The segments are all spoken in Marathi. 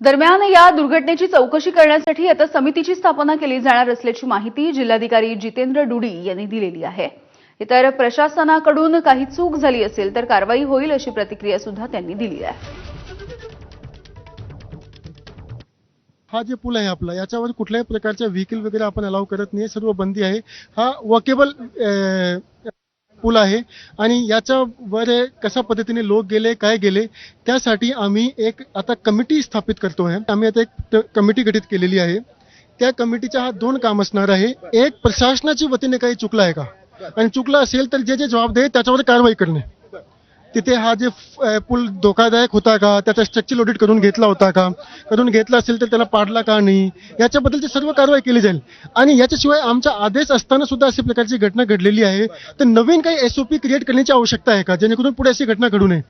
दरम्यान या दुर्घटनेची चौकशी करण्यासाठी आता समितीची स्थापना केली जाणार असल्याची माहिती जिल्हाधिकारी जितेंद्र डुडी यांनी दिलेली आहे. तर प्रशासनाकडून काही चूक झाली असेल तर कारवाई होईल अशी प्रतिक्रिया सुद्धा त्यांनी दिली आहे. हा जे पूल आहे आपला याच्यावर कुठल्याही प्रकारच्या व्हेकल वगैरे आपण अलाव करत नाही. सर्व बंदी आहे. हा वॉकेबल पूल आहे. आणि याच्यावर कशा पद्धतीने लोक गेले काय गेले त्यासाठी आम्ही एक आता कमिटी स्थापित करतो आहे आम्ही आता एक कमिटी गठीत केलेली आहे. त्या कमिटीचा हा दोन काम असणार आहे. एक प्रशासनाच्या वतीने काही चुकलं आहे का? आणि चुकलं असेल तर जे जे जबाबदारी त्याच्यावर कारवाई करणे. तिथे हा जे पूल धोकादायक होता का? त्याचा स्ट्रक्चर ऑडिट करून घेतला होता का? करून घेतला असेल तर त्याला पाडला का नाही? याच्याबद्दलची सर्व कारवाई केली जाईल. आणि याच्याशिवाय आमचा आदेश असताना सुद्धा अशा प्रकारची घटना घडलेली आहे. तर नवीन काही एसओपी क्रिएट करण्याची आवश्यकता आहे का? जेणेकरून पुढे अशी घटना घडू नये?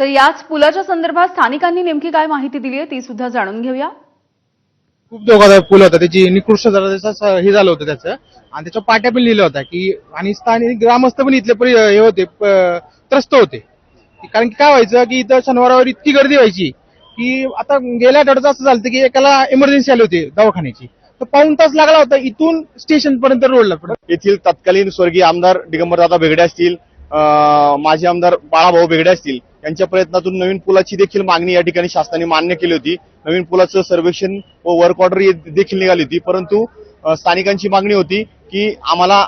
तर याच पुलाच्या संदर्भात स्थानिकांनी नेमकी काय माहिती दिली आहे ती सुद्धा जाणून घेऊया. खूप धोकादायक पूल होता. त्याची निकृष्ट दर्जाचं हे झालं होतं त्याचं. आणि त्याच्या पाट्या पण लिहिल्या होत्या की आणि स्थानिक ग्रामस्थ पण इथले हे होते त्रस्त होते. कारण की काय व्हायचं की इथं शनिवारावर इतकी गर्दी व्हायची की आता गेल्या आठवड्याचं असं झालं की एकाला इमर्जन्सी आली होती दवाखान्याची. तर पाऊन तास लागला होता इथून स्टेशन पर्यंत रोडला येथील तत्कालीन स्वर्गीय आमदार दिगंबरदादा बेगडे असतील माजी आमदार बाळाभाऊ बेगडे असतील यांच्या प्रयत्नातून नवीन पुलाची देखील मागणी या ठिकाणी शासनाने मान्य केली होती. नवीन पुलाचं सर्वेक्षण व वर्क ऑर्डर देखील निघाली होती. परंतु स्थानिकांची मागणी होती की आम्हाला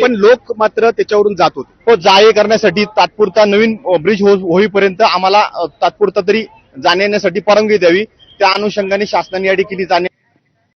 पण लोक मात्र त्याच्यावरून जात होते. तो जाये करण्यासाठी तात्पुरता नवीन ब्रिज होईपर्यंत आम्हाला तात्पुरता तरी जाण्या येण्यासाठी परवानगी द्यावी. त्या अनुषंगाने शासनाने या ठिकाणी जाण्या